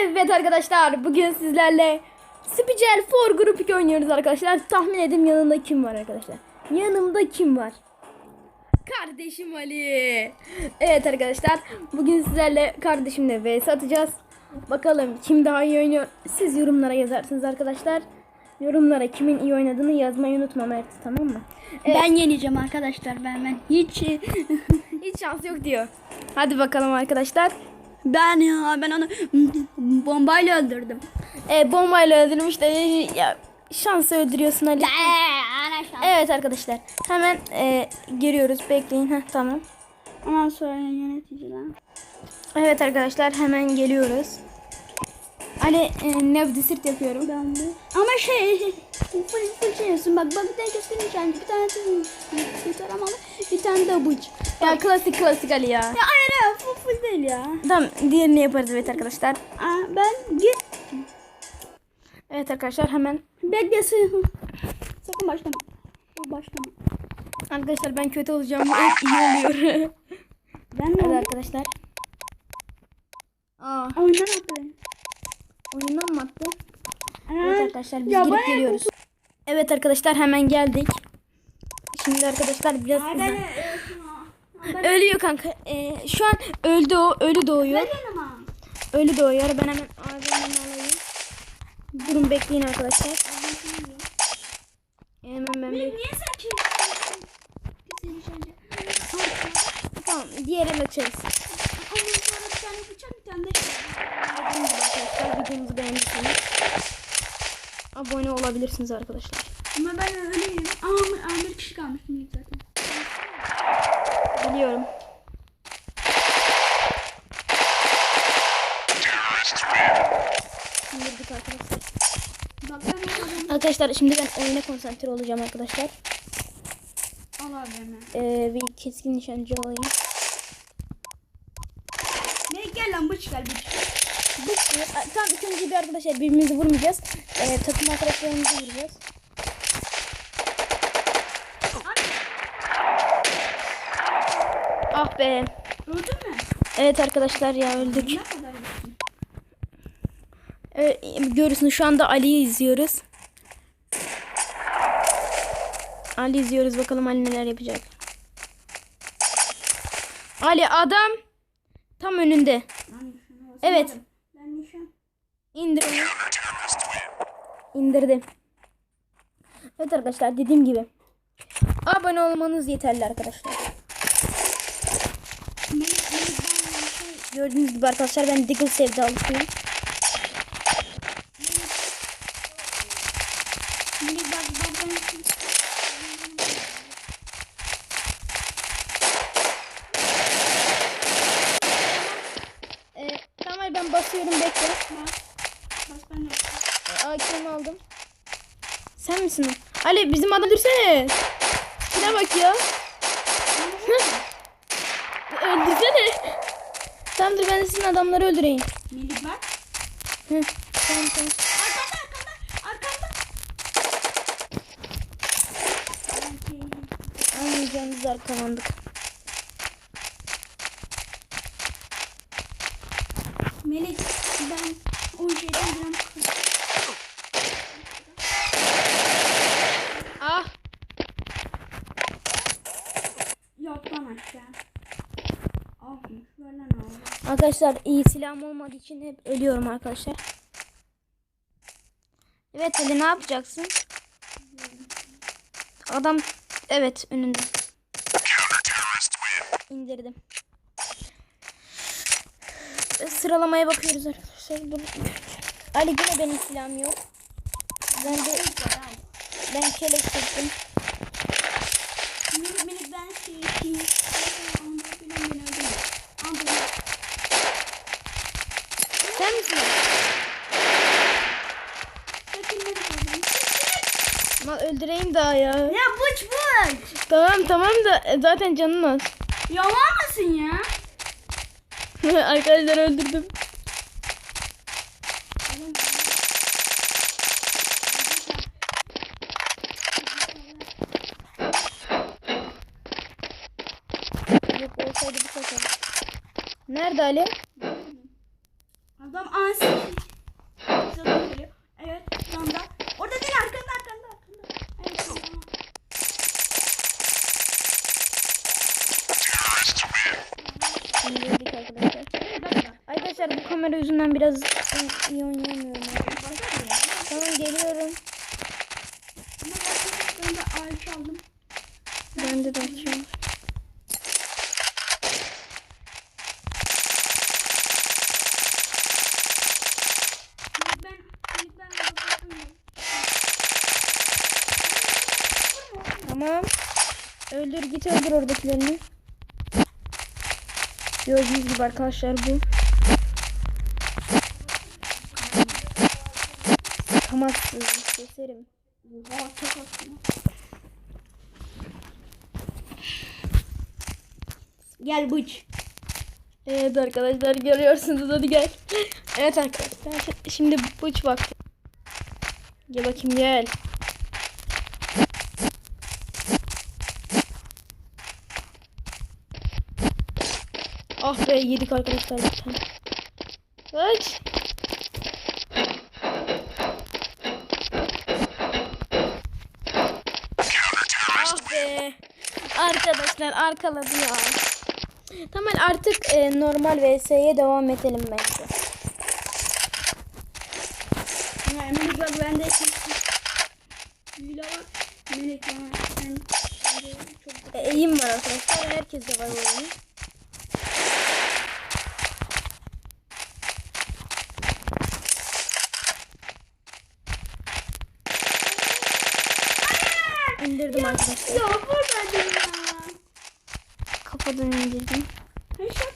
Evet arkadaşlar bugün sizlerle Spicel for Group 2 oynuyoruz arkadaşlar. Tahmin edin yanında kim var arkadaşlar. Yanımda kim var? Kardeşim Ali. Evet arkadaşlar bugün sizlerle kardeşimle vs atacağız. Bakalım kim daha iyi oynuyor. Siz yorumlara yazarsınız arkadaşlar. Yorumlara kimin iyi oynadığını yazmayı unutma Mert tamam mı? Evet, Ben yeneceğim arkadaşlar ben ben hiç hiç şans yok diyor. Hadi bakalım arkadaşlar. Ben ya ben onu bombayla öldürdüm. E, bombayla öldürmüş de ya şansı öldürüyorsun Ali. Evet arkadaşlar hemen e, giriyoruz bekleyin Heh, tamam. Ondan sonra yöneticiler. Evet arkadaşlar hemen geliyoruz. Ali e, nabdı sırt yapıyorum. Ben de. Ama şey full full şey yapıyorsun bak bak bir tane göstereyim bir tane bir taramalı bir tane de buç. Ya klasik klasik Ali ya. Ya hayır hayır full full değil ya. Tamam diğerini yaparız evet arkadaşlar. Aa, ben git Evet arkadaşlar hemen. beklesin. Sakın başlama. Başlama. Arkadaşlar ben kötü olacağım. Hep iyi oluyor. Ben de evet arkadaşlar. Aa, oyundan atlayayım. oyundan mı attı? Evet Evet arkadaşlar biz Ya girip geliyoruz. Evet arkadaşlar hemen geldik. Şimdi arkadaşlar biraz ölüyor kanka. E, şu an öldü o. Ölü doğuyor. Ölü doğuyor. Ben hemen ağzımdan alayım. Durun bekleyin arkadaşlar. Hemen ben. Niye ki? Tamam diğer el açarız. Şey. Videomuzu beğendiyseniz abone olabilirsiniz arkadaşlar. Ama ben öyleyim. Ama, ama bir kişi kalmıştım ilk zaten. Sindirdik arkadaşlar. Şimdi ben oyuna konsantre olacağım arkadaşlar. al abi hemen. Ee, bir keskin nişancı alayım. Ne gel lan bıç gel bıç. Bu tam ikinci bir arkadaşlar birbirimizi vurmayacağız. Ee, takım arkadaşlarımızı vuracağız. Ah be. Öldün mü? Evet arkadaşlar ya öldük. Ne kadar? Evet, görüyorsunuz şu anda Ali'yi izliyoruz. Ali izliyoruz bakalım Ali neler yapacak. Ali adam tam önünde. Evet. İndir onu. İndirdim. Evet arkadaşlar dediğim gibi. Abone olmanız yeterli arkadaşlar. Melek melek ben şey. Gördüğünüz gibi arkadaşlar ben Diggle sevdalısıyım. Ee, tamam ben basıyorum bekle. Ben. Ee, AK'mi aldım. Sen misin? Ali bizim adam öldürsene. Şuna bak ya. Sizin adamları öldüreyim. Melek bak. Hı, tamam tamam. Arkanda arkanda arkanda. Anlayacağınız arkalandık. Melek ben o şeyden biraz Ah. Yok lan aşağı. Aferin ver lan abi. Arkadaşlar iyi silahım olmadığı için hep ölüyorum arkadaşlar. Evet Ali ne yapacaksın? Adam evet önünde. İndirdim. Sıralamaya bakıyoruz arkadaşlar. Dur. Ali yine benim silahım yok. Ben de ben kelek çektim. öldüreyim daha ya. Ya buç buç. Tamam tamam da e, zaten canın az. Yalan mısın ya? Arkadaşlar öldürdüm. Nerede Ali? Adam ansi. Evet şu. Orada değil arka. Arkadaşlar bu kamera yüzünden biraz iyi oynayamıyorum. Tamam geliyorum. Ben de ağaç aldım. Bende de. Ben ben kapattım. Tamam. Öldür git öldür oradakilerini. Gördüğünüz gibi arkadaşlar bu. Tamazsınız. Keserim. Oha çok aslında. Gel bıç. Evet arkadaşlar görüyorsunuz hadi gel. Evet arkadaşlar şimdi bıç vakti. Gel bakayım gel. Ah be yedik arkadaşlar. Kaç. Ah be. Arkadaşlar arkaladı ya. Tamam artık e, normal VS'ye devam edelim bence. Emre bak bende. Lila var. Melek var. Ben şimdi çok E, eğim var arkadaşlar. Herkes de var bu oyun. İndirdim arkadaşlar. Ya buradaydım ya. Kafadan indirdim. Headshot.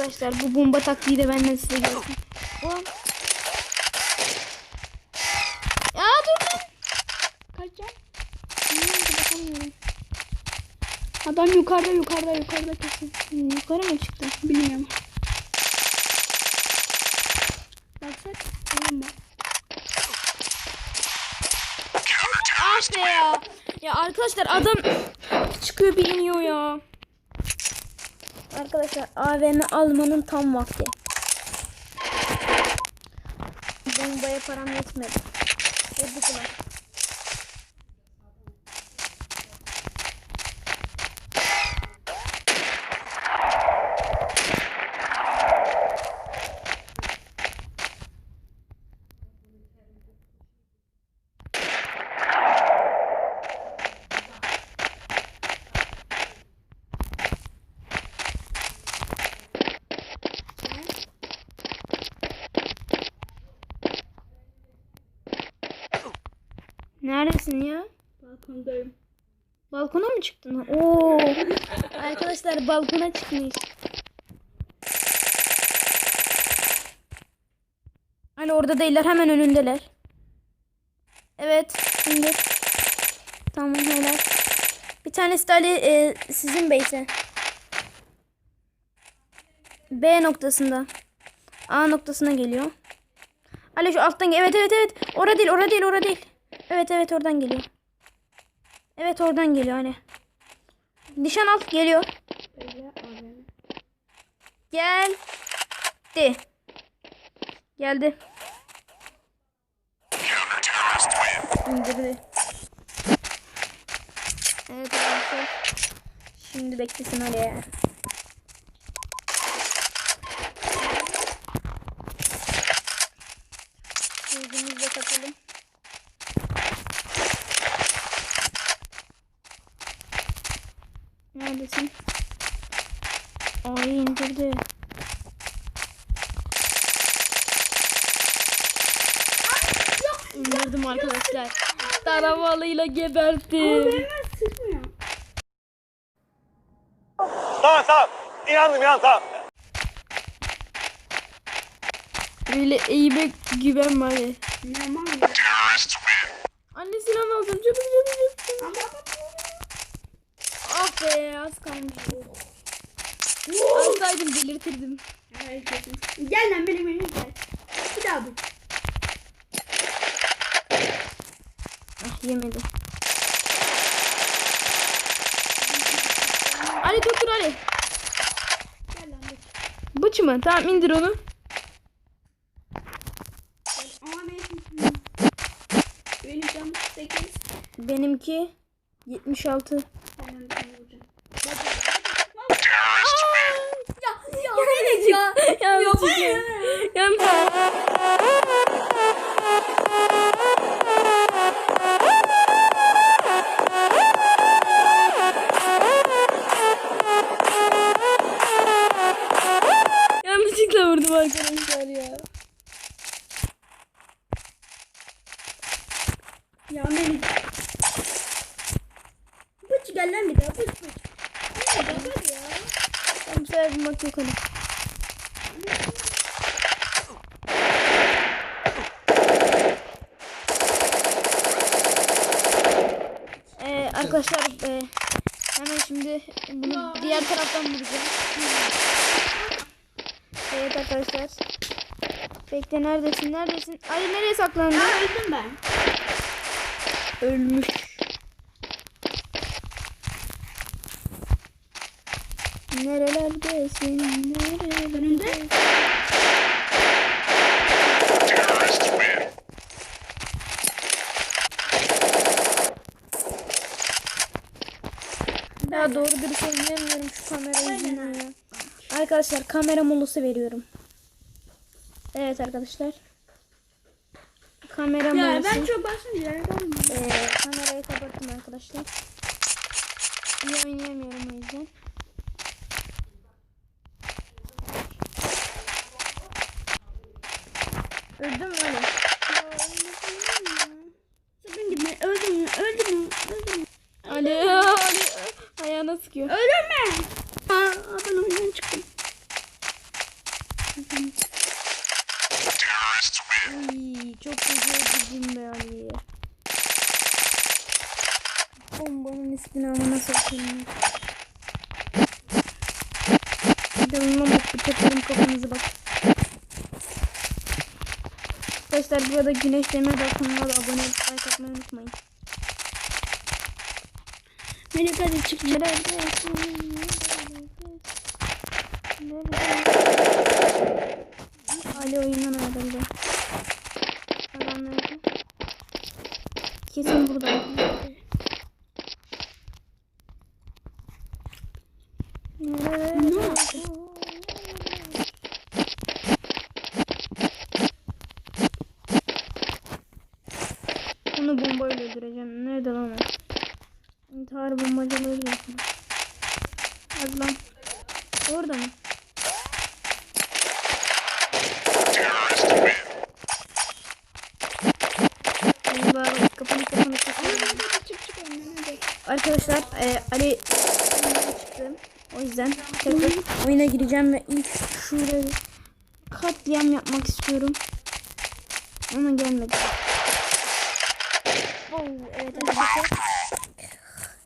Arkadaşlar bu bomba taktiği de benden size gelsin. Ya dur lan. Kaç can? Bilmiyorum ki, bakamıyorum. Adam yukarıda yukarıda yukarıda kesin. Hmm, Yukarı mı çıktı? Bilmiyorum. Baksak tamam. Ah be ya. Ya arkadaşlar adam çıkıyor bir iniyor ya. Arkadaşlar AVM almanın tam vakti. Bombaya param yetmedi. Yedik Neredesin ya? Balkondayım. Balkona mı çıktın? Oo. Arkadaşlar balkona çıkmış. Hani orada değiller hemen önündeler. Evet şimdi. Tamam helal. Bir tanesi de Ali e, sizin base'e. B noktasında. A noktasına geliyor. Ali şu alttan. Evet evet evet. Orada değil orada değil orada değil. Evet evet oradan geliyor. Evet oradan geliyor hani. Nişan al geliyor. Geldi. Geldi. İndirdi. Evet arkadaşlar. Şimdi beklesin Ali. Gözümüzü de takalım. Neredesin? Ay indirdi. İndirdim arkadaşlar. Taramalıyla geberttim. Tamam tamam. İnandım inandım tamam. Böyle eğime güven var ya. Normal ya. Anne silah aldım. Çabuk çabuk çabuk. Ama Ah be az kalmış. Alsaydım delirtirdim. Evet kesin. Gel lan benim önüme gel. Bir daha bu. Ah yemedi. Ali dur dur Ali. Gel lan bıç. Bıç mı? Tamam indir onu. Gel. Ama benim benim canım 8. Benimki 76. Ben onu vuracağım. Bak, bak, bak. Yanlışlıkla. Yanlış. Yanlışlıkla vurdum arkadaşlar ya. Ya beni. Bıç gel lan bir daha bıç bıç. Ya ya. Ben bu sefer bulmak yok hani. Ee, arkadaşlar e, hemen şimdi bunu diğer taraftan vuracağım. Evet arkadaşlar. Bekle neredesin neredesin? Ay nereye saklandın? Öldüm ben. Ölmüş. Nerelerdesin? Nerelerdesin? Ya doğru dürüst oynayamıyorum şu kamera yüzünden ya. Arkadaşlar kamera molası veriyorum. Evet arkadaşlar. Kamera Ya molası. ben çok basınca yaramam. Ee, kamerayı kapattım arkadaşlar. İyi oynayamıyorum o yüzden. Öldüm mü öyle? Sakın gitme. Öldüm mü? Öldüm mü? Öldüm mü? Ali, Ali ayağına sıkıyor. Ölme. Aa, ben oyundan çıktım. Uy, öldürdüm be Ali. Bombanın ismini amına sokayım. Canıma bak bıçaklarım kafanızı bak. Arkadaşlar burada güneşleme kanala da abone olup like atmayı unutmayın. Melek hadi çık. Ali oyundan ayrıldı. Nerede? Kesin burada. Onu bombayla öldüreceğim. Nerede lan o? İntihar bombacılığı yapma. Hadi lan. Orada mı? Eyvah kafanı kafanı kafanı. Çık çık oyundan hadi. Arkadaşlar e, Ali oyundan çıktı. O yüzden tekrar oyuna gireceğim ve ilk şuraya katliam yapmak istiyorum. Ama gelmedi. Oh, evet.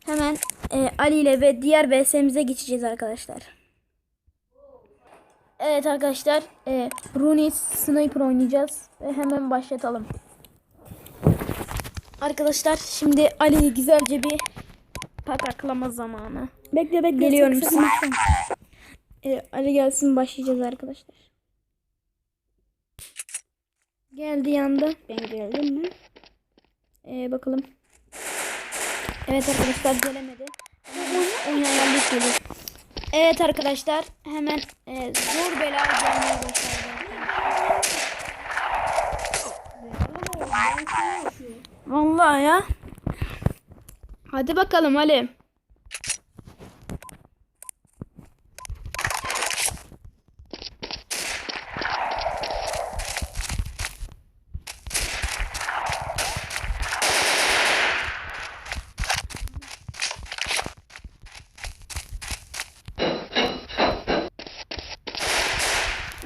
Hemen e, Ali ile ve diğer VS'mize geçeceğiz arkadaşlar. Evet arkadaşlar. E, Rooney Sniper oynayacağız. Ve hemen başlatalım. Arkadaşlar şimdi Ali'yi güzelce bir pataklama zamanı. Bekle bekle. Geliyorum sakın. Ee, Ali gelsin başlayacağız arkadaşlar. Geldi yanda. Ben geldim mi? Ee, bakalım. Evet arkadaşlar gelemedi. Oyun ayarlayıp geliyor. Evet arkadaşlar hemen e, zor bela gelmeye başladı. Vallahi ya. Hadi bakalım Ali.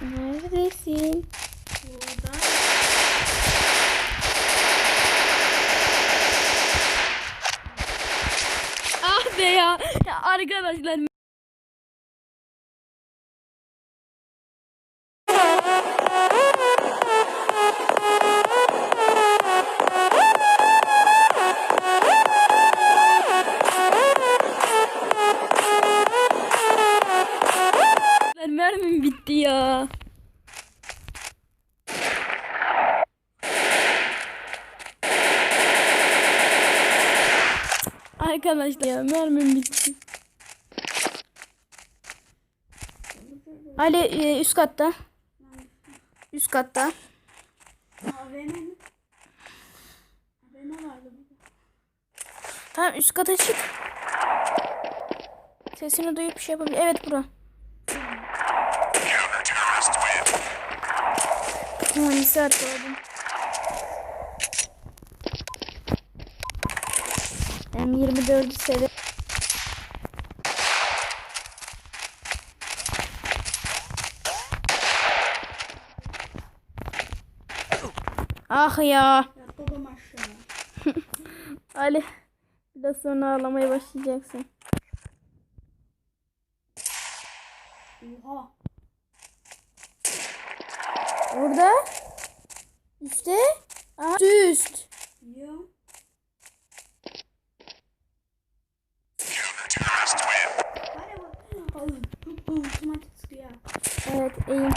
Neredesin? Ah be ya. ya arkadaşlar. Mermim bitti ya. Arkadaşlar mermim bitti. Ali e, üst katta. Üst katta. Tamam üst kata çık. Sesini duyup bir şey yapabilir. Evet bura. Hangisi arkaladım? M24'ü severim. Ah ya. Babam aşağı. Ali biraz sonra ağlamaya başlayacaksın. Oha. Orada. Üste. Aa, üst. Ya. Evet eğim.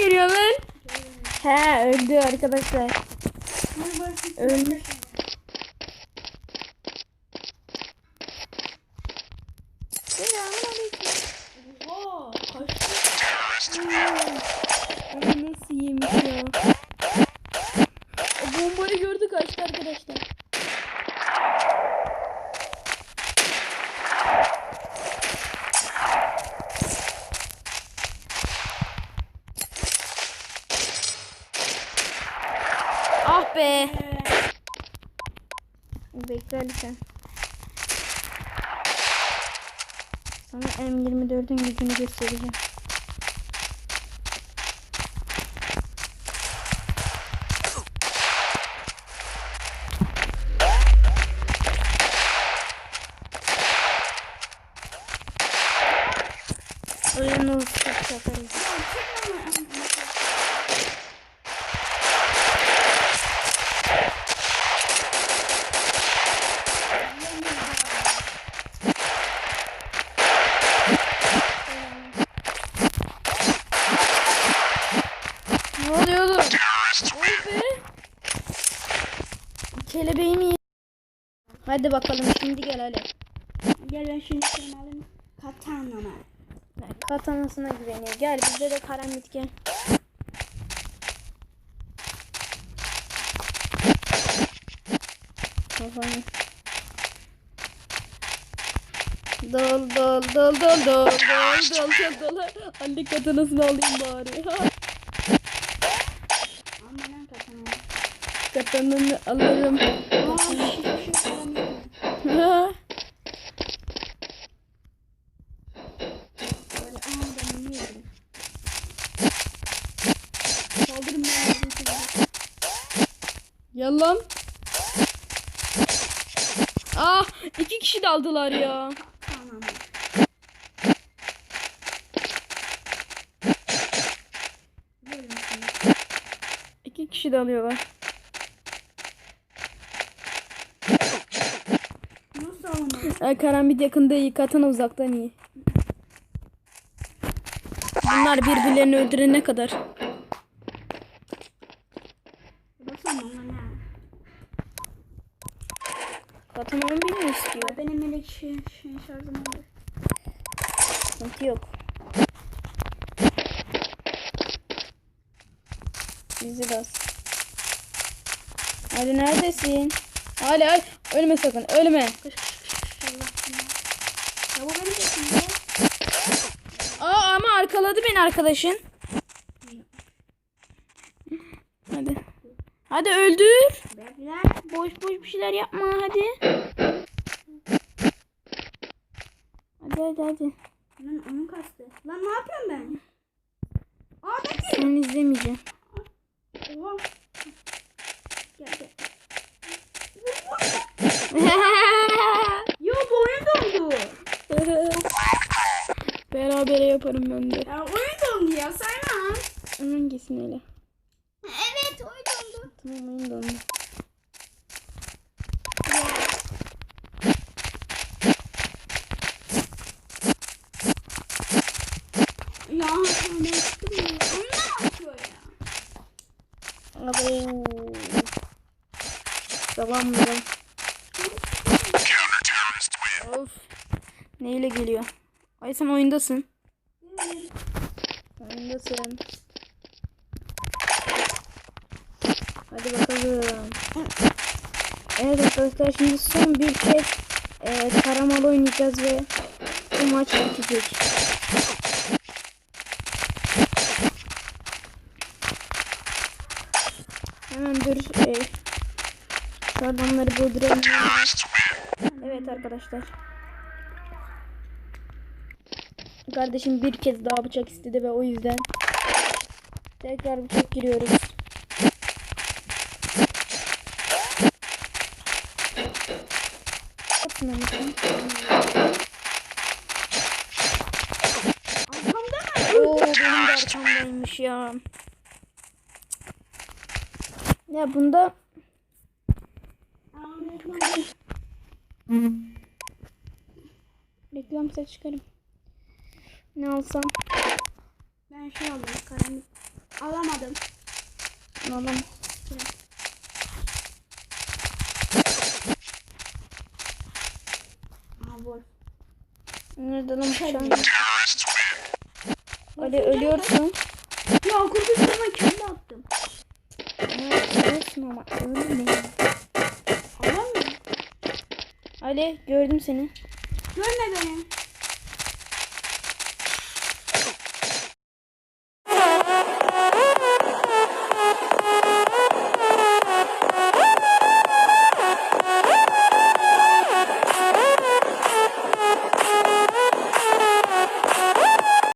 Geliyor lan? He öldü arkadaşlar. Ölmüş. öldün yüzünü göstereceğim. Hadi bakalım şimdi gel Ali. Gel ben şimdi seni alayım. Katanama. Katanasına güveniyor. Gel bizde de karambit gel. Kafanı. Dol dol dol dol dol dol dol dol dol. Ali katanasını alayım bari. Katanını alırım. Böyle ben Yalan. Ah iki kişi daldılar ya. İki kişi dalıyorlar. Ay, karambit yakında iyi, katana uzaktan iyi. Bunlar birbirlerini öldürene kadar. Nasıl alamadın ha? Katana 11 mi istiyor? Benim melek şey, şey şarjım oldu. Sıkıntı yok. Bizi bas. Hadi neredesin? Hadi hadi. Ölme sakın ölme. Kış kış Ya bu benim peşimde. Aa ama arkaladı beni arkadaşın. Hadi. Hadi öldür. Bekler. Boş boş bir şeyler yapma hadi. Hadi hadi hadi. Lan onun kastı. Lan ne yapıyorum ben? Ahmet Seni izlemeyeceğim. Oha. Gel gel. Bu. Berabere yaparım ben de. Ya dondu ya saymam. Hangisini öyle? Evet dondu. Tamam dondu. Ya ne yapıyor ya? Abo. Tamam mı? Neyle geliyor? Ay sen oyundasın. Oyundasın. Hadi bakalım. Evet arkadaşlar şimdi son bir kez e, taramal oynayacağız ve bu maç bitecek. Hemen dur. E, şu adamları bulduralım. Evet arkadaşlar. Kardeşim bir kez daha bıçak istedi ve o yüzden tekrar bıçak giriyoruz. Oo benim de arkamdaymış ya. Ya bunda reklam set çıkarım. Ne alsam? Ben şey aldım karanlık. Alamadım. Alalım. Aa Wolf. Nereden almışım? Ali ölüyorsun. Ya kurtuluşuma kendi attım. Ne ölüyorsun ama ölme. Alamıyorum. Ali gördüm seni. Görme beni.